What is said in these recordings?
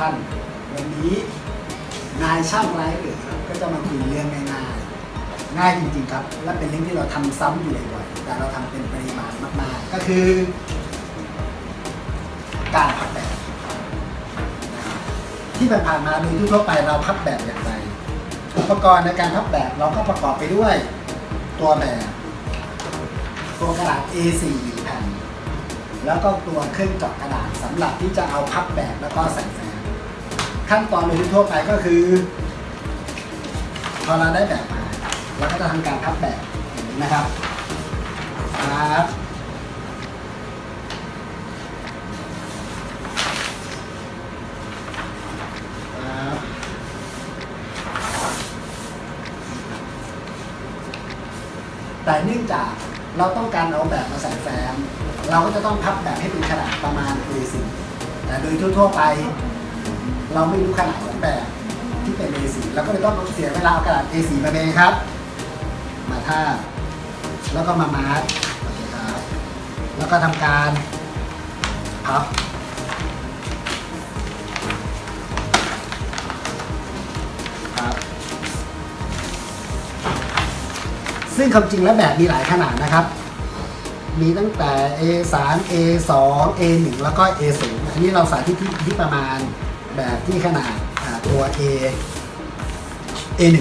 ท่าน วันนี้นายช่างไร้เหลือก็จะมาคุยเรื่องง่ายๆง่ายจริงๆครับ และเป็นเรื่องที่เราทำซ้ำอยู่บ่อยๆแต่เราทำเป็นปริมาณมากๆ ก็คือ การพับแบบ ที่ผ่านมาโดยทั่วๆไปเราพับแบบอย่างไรอุปกรณ์ในการพับแบบเราก็ประกอบไปด้วย ตัวแบบ ตัวกระดาษ A4 หนึ่งแผ่นแล้วก็ตัวเครื่องเจาะกระดาษสำหรับที่จะเอาพับแบบแล้วก็ใส่ ขั้นตอนโดยทั่วไปก็คือ พอเราได้แบบมาเราก็จะทำการพับแบบนนะครับครับครับแต่เนื่องจากเราต้องการเอาแบบมาใส่แฟ้มเราก็จะต้องพับแบบให้เป็นขนาดประมาณ A4 แต่โดยทั่วๆไป เราไม่รู้ขนาดของแบบที่เป็น A4 เราก็เลยต้องเสียเวลาเอากระดาษ A4 มาเองครับ มาท่าแล้วก็มามาร์กโอเคครับ แล้วก็ทำการพับครับ ซึ่งความจริงแล้วแบบมีหลายขนาดนะครับ มีตั้งแต่ A3 A2 A1 แล้วก็ A0 อันนี้เราสาธิตที่ประมาณ แบบที่ขนาดอ่าตัว A A1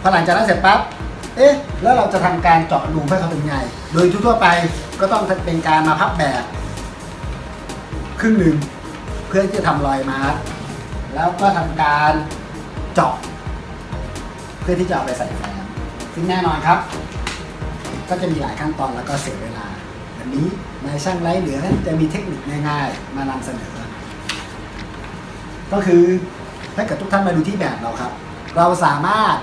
พอหลังจากนั้นเสร็จปั๊บ เอ๊ะ แล้วเราจะทำการเจาะรูให้เขาเป็นไง โดยทั่วไปก็ต้องเป็นการมาพับแบบ ครึ่งหนึ่งเพื่อที่จะทำรอยมาร์กแล้วก็ทำการเจาะ เพื่อที่จะเอาไปใส่แฟ้มซึ่งแน่นอนครับ ก็จะมีหลายขั้นตอนแล้วก็เสียเวลา วันนี้นายช่างไร้เหลือจะมีเทคนิคง่ายๆ มานำเสนอ ก็คือถ้าเกิดทุกท่านมาดูที่แบบเราครับ เราสามารถ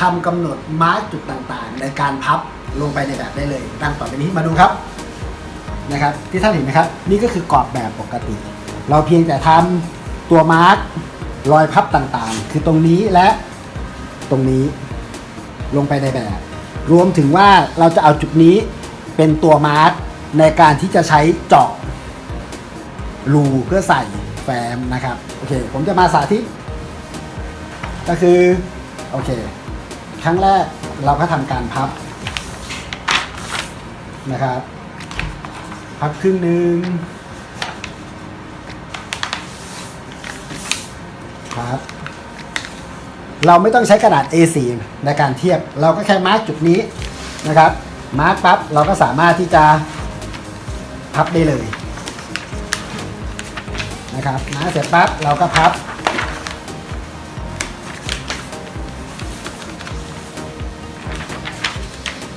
ทำกำหนดมาร์กจุดต่างๆ ในการพับลงไปในแบบได้เลยดังต่อไปนี้มาดูครับนะครับ ที่ท่านเห็นนะครับ นี่ก็คือกรอบแบบปกติ เราเพียงแต่ทำตัวมาร์กรอยพับต่างๆ คือตรงนี้และตรงนี้ลงไปในแบบ รวมถึงว่าเราจะเอาจุดนี้เป็นตัวมาร์กในการที่จะใช้เจาะรูเพื่อใส่ แฟ้มนะครับโอเคผมจะมาสาธิต ก็คือโอเคครั้งแรกเราก็ทำการพับนะครับพับครึ่งหนึ่งครับเราไม่ต้องใช้กระดาษ A4 ในการเทียบ เราก็แค่มาร์กจุดนี้นะครับ มาร์กปั๊บเราก็สามารถที่จะพับได้เลย นะครับมาร์กเสร็จปั๊บเราก็พับ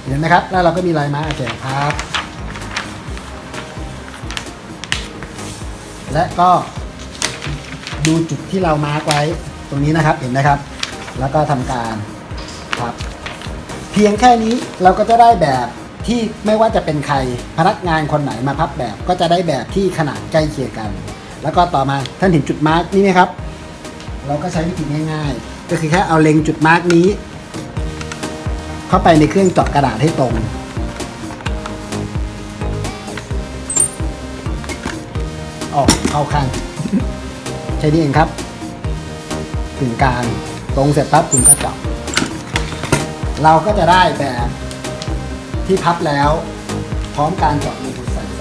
เห็นไหมครับ แล้วเราก็มีลายม้าร์กโอเคครับ และก็ดูจุดที่เรามาร์กไว้ตรงนี้นะครับเห็นไหมครับ แล้วก็ทำการพับ เพียงแค่นี้เราก็จะได้แบบที่ไม่ว่าจะเป็นใครพนักงานคนไหนมาพับแบบก็จะได้แบบที่ขนาดใกล้เคียงกัน แล้วก็ต่อมาท่านเห็นจุดมาร์กนี่ไหมครับ เราก็ใช้วิธีง่ายๆ ก็คือแค่เอาเล็งจุดมาร์กนี้ เข้าไปในเครื่องเจาะกระดาษให้ตรง ออกเข้าข้างแค่นี้เองครับถึงกลางตรงเสร็จปั๊บคุณก็เจาะเราก็จะได้แบบที่พับแล้ว พร้อมการเจาะรูใส่แฟ้มอย่า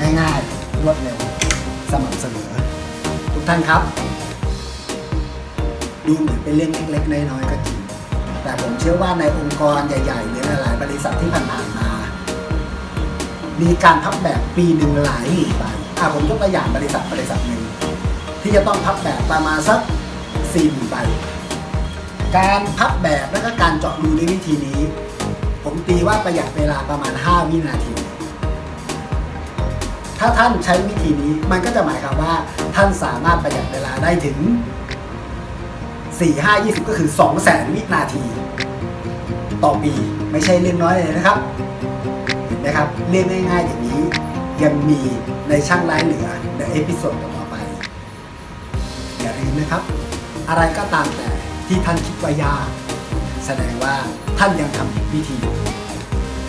ง่ายๆ รวดเร็ว สม่ำเสมอ ทุกท่านครับ ดูเหมือนเป็นเรื่องเล็กๆ น้อยๆ ก็จริง แต่ผมเชื่อว่าในองค์กรใหญ่ๆ หรือหลายๆ บริษัทที่ผ่านๆมา มีการพับแบบปีหนึ่งหลายหมื่นใบอะผมยกตัวอย่างบริษัทบริษัทหนึ่งที่จะต้องพับแบบประมาณสักสี่หมื่นใบการพับแบบและก็การเจาะรูด้วยวิธีนี้ ผมตีว่าประหยัดเวลาประมาณ 5 วินาที ถ้าท่านใช้วิธีนี้มันก็จะหมายความว่าท่านสามารถประหยัดเวลาได้ถึง 4 5 20 ก็คือ 2 0 0แสนวินาที ต่อปีไม่ใช่เรื่องน้อยเลยนะครับเห็นไหมครับเรื่องง่ายๆอย่างนี้ยังมีในช่างไร้เหลือในเอพิโซดต่อไป อย่าลืมนะครับ อะไรก็ตามแต่ที่ท่านคิดว่ายากแสดงว่าท่านยังทำผิดวิธี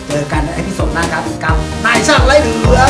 เจอกันในเอพิโซดหน้าครับกับนายช่างไร้เหลือ